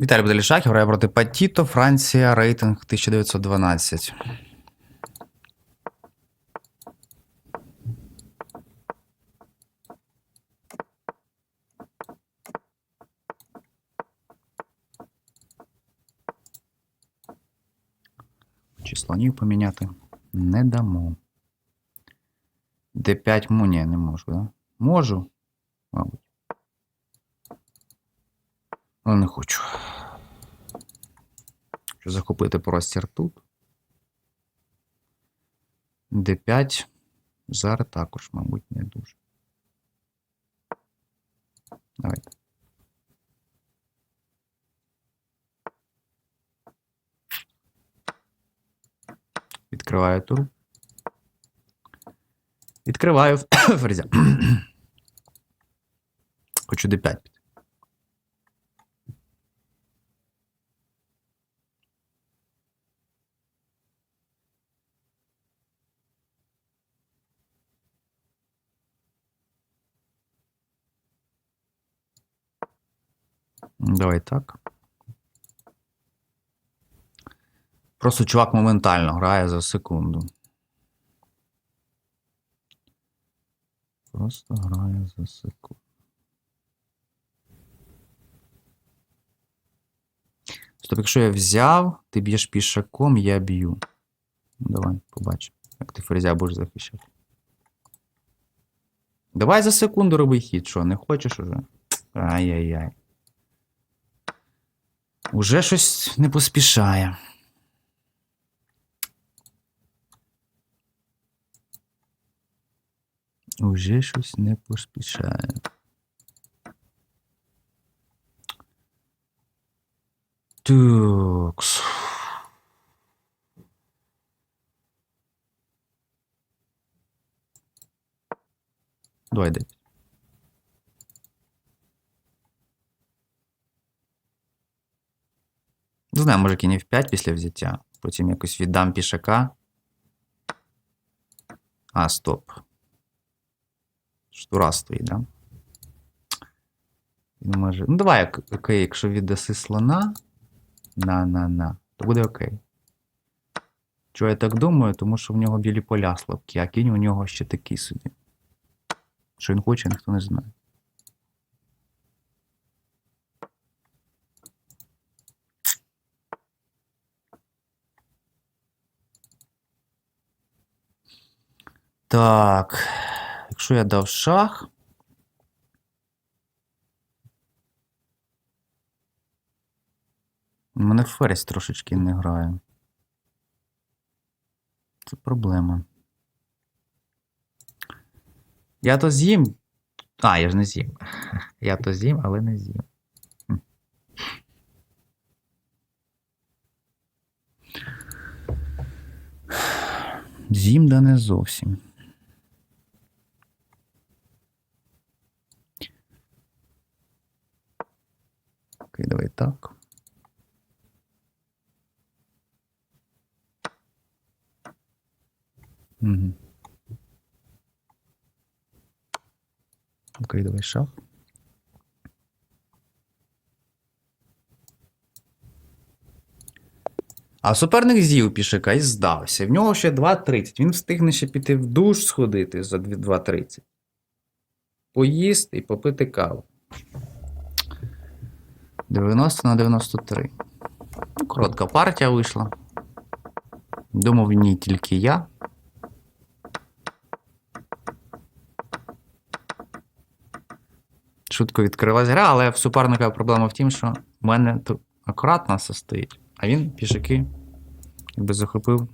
Віталій Беделішак, грає проти Патіто, Франція, рейтинг 1912. Чи слонів поміняти? Не дамо. Д5 му, ні, не можу, да? Можу, мабуть. Але не хочу. Хочу захопити простір тут. Д5. Зараз також, мабуть, не дуже. Давайте. Відкриваю тур. Відкриваю ферзя. Хочу d5 піти. Давай так. Просто чувак моментально грає за секунду. Просто грає за секунду. Стоп, якщо я взяв, ти б'єш пішаком, я б'ю. Давай, побачимо, як ти ферзя будеш захищати. Давай за секунду роби хід, що, не хочеш уже? Ай-яй-яй. Уже щось не поспішає. Уже щось не поспішає. Тукс. Давай дай. Знаю, може кінь F5 після взяття. Потім якось віддам пішака. А, стоп. Штура стоїть, да? Він може. Ну, давай, окей, якщо віддаси слона. На-на-на. То буде окей. Чого я так думаю? Тому що в нього білі поля слабкі, а кінь у нього ще такий собі. Що він хоче, ніхто не знає. Так. Якщо я дав шах. У мене ферзь трошечки не грає. Це проблема. Я то з'їм. А, я ж не з'їм. Я то з'їм, але не з'їм. З'їм, да не зовсім. Окей, давай так. Угу. Окей, давай шах. А суперник з'їв пішака і здався. В нього ще 2.30. Він встигне ще піти в душ сходити за 2.30. Поїсти і попити каву. 90 на 93. Ну, коротка партія вийшла. Думав, в ній тільки я. Швидко відкрилась гра, але в суперника проблема в тім, що в мене тут акуратно стоїть, а він пішаки якби захопив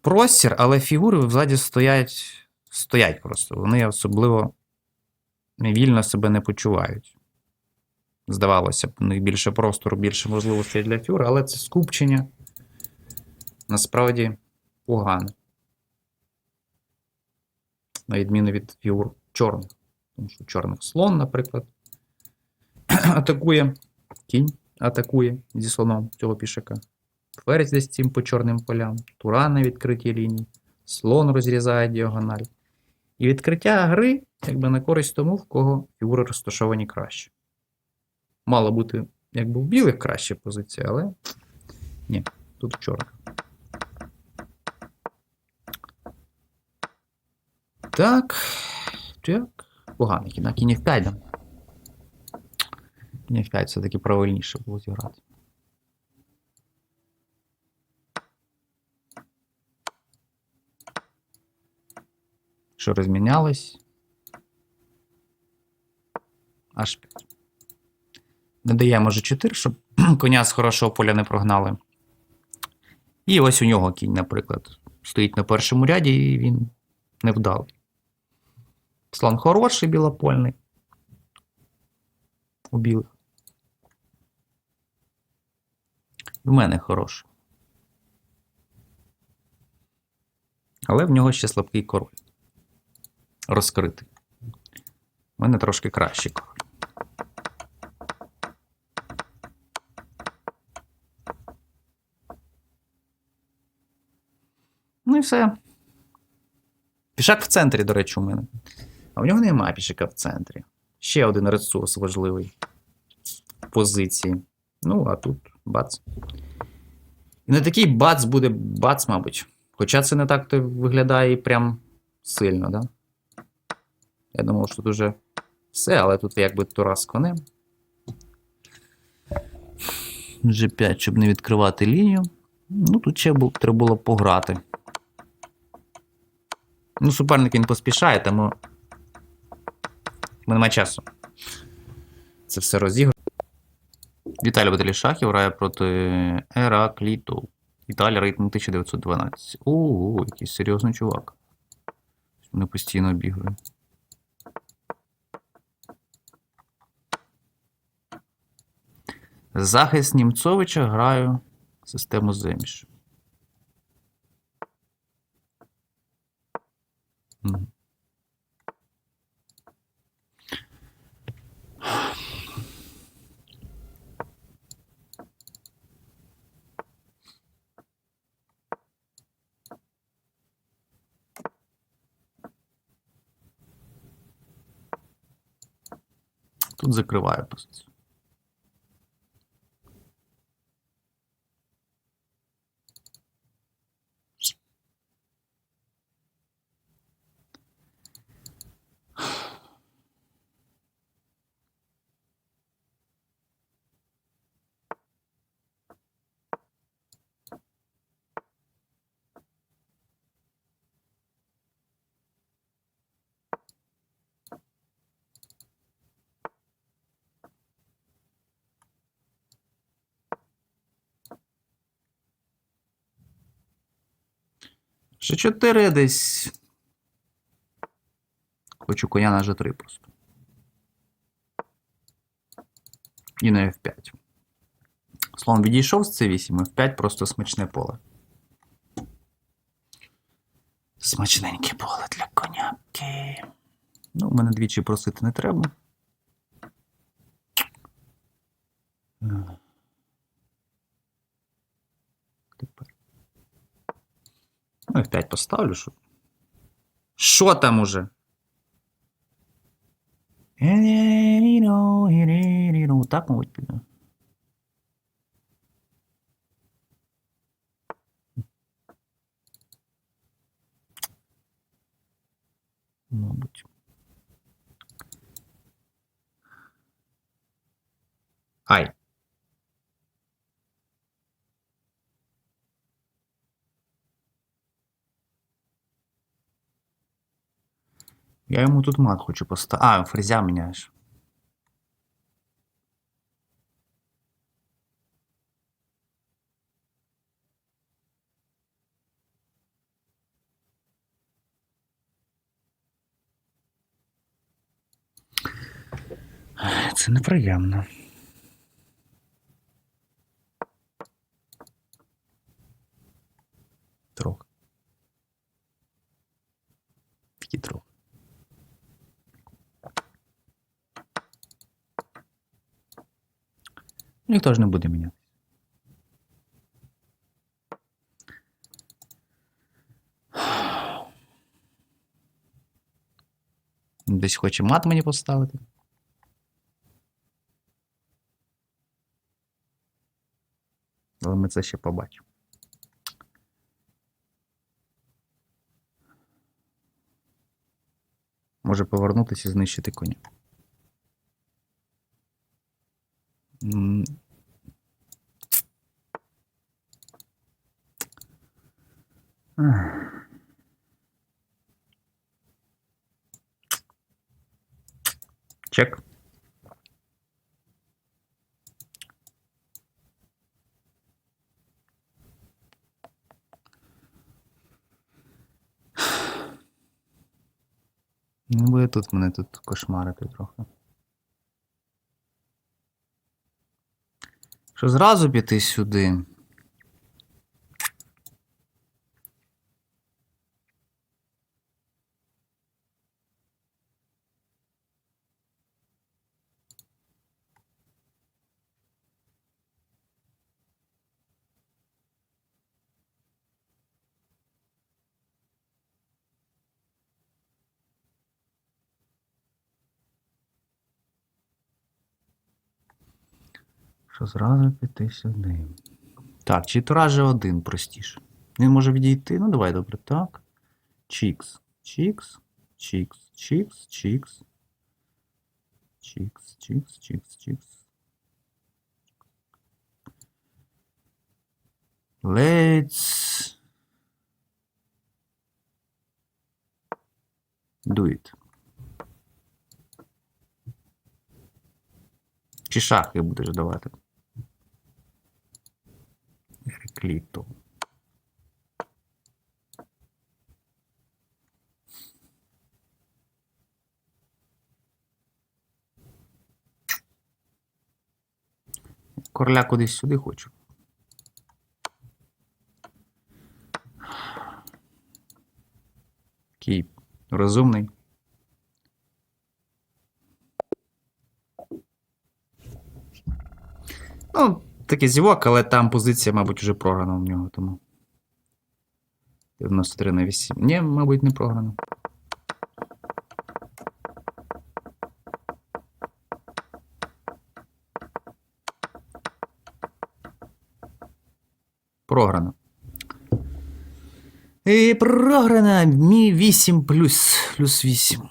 простір, але фігури взаді стоять, стоять просто. Вони особливо вільно себе не почувають. Здавалося б, у них більше простору, більше можливостей для фігур, але це скупчення насправді погане. На відміну від фігур чорних. Тому що чорних слон, наприклад, атакує, кінь атакує зі слоном цього пішака. Ферзь десь цим по чорним полям, тура на відкритій лінії, слон розрізає діагональ. І відкриття гри якби на користь тому, в кого фігури розташовані краще. Мало бути якби в білих краще позиція, але. Ні, тут в. Так. Так. Поганий кінь. На кінь в 5 дам. Кінь в 5 все-таки правильніше було зіграти. Що розмінялось? Аж 5. Не даємо вже 4, щоб коня з хорошого поля не прогнали. І ось у нього кінь, наприклад, стоїть на першому ряді, і він невдалий. Слон хороший білопольний. У білих. В мене хороший. Але в нього ще слабкий король. Розкритий. У мене трошки кращий король. Все. Пішак в центрі, до речі, у мене. А в нього немає пішака в центрі. Ще один ресурс важливий в позиції. Ну, а тут бац. І не такий бац буде бац, мабуть. Хоча це не так то виглядає прям сильно, да? Я думав, що тут уже все, але тут якби тура з конем. G5, щоб не відкривати лінію. Ну, тут ще треба було пограти. Ну, суперник він поспішає, тому. Бо Нема часу. Це все розіграно. Віталій Баталій Шахів грає проти Еракліту. Італія рейтинг 1912. Ого, який серйозний чувак. Вони постійно бігають. Захист Німцовича граю систему Земіш. Тут закриваю позицію. Ще 4 десь. Хочу коня на G3 просто. І на F5. Слон відійшов з C8, F5 просто смачне поле. Смачненьке поле для коняки. Ну, мене двічі просити не треба. Ну, F5 поставлю, щоб. Що там уже? Так, мабуть, піде. Мабуть. Я йому тут мат хочу поставити. А, фрезя міняєш. Це неприємно. Трохи. Тільки трохи. Ніхто ж не буде міняти. Десь хоче мат мені поставити. Але ми це ще побачимо. Може повернутися і знищити коня. Чек. Не буде тут мене тут кошмарити трохи. Що зразу піти сюди? що зразу піти сюди. Так, чи же один простіше. Він може відійти. Ну, давай добре. Так. Чікс. Чікс. Чікс. Чікс. Чікс. Чікс, чікс, чікс, чікс. Let's do it. Чи шахи будеш давати? Рекліту. Короля кудись сюди хочу. Такий розумний. Ну, такий зівок, але там позиція, мабуть, вже програна у нього, тому. 93 на 8. Ні, мабуть, не програна. Програна. І програна Мі 8 плюс, плюс 8.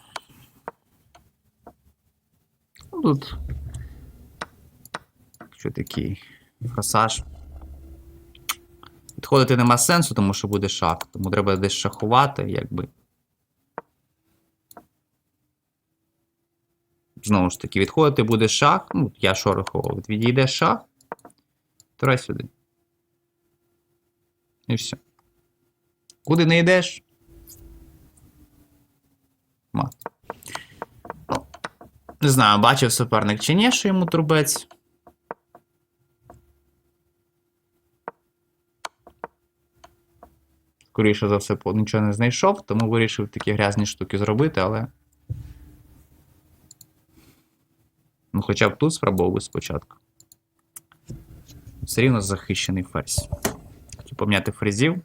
Ну, Тут що такий форсаж. Відходити нема сенсу, тому що буде шах. Тому треба десь шахувати, якби. Знову ж таки, відходити буде шах. Ну, я що? Відійде шах. Трай сюди. І все. Куди не йдеш? Мат. Ну, не знаю, бачив суперник чи ні, що йому турбець. Скоріше за все, нічого не знайшов, тому вирішив такі грязні штуки зробити, але. Ну, хоча б тут спробував спочатку. Все рівно захищений ферзь. Хочу поміняти фрезів.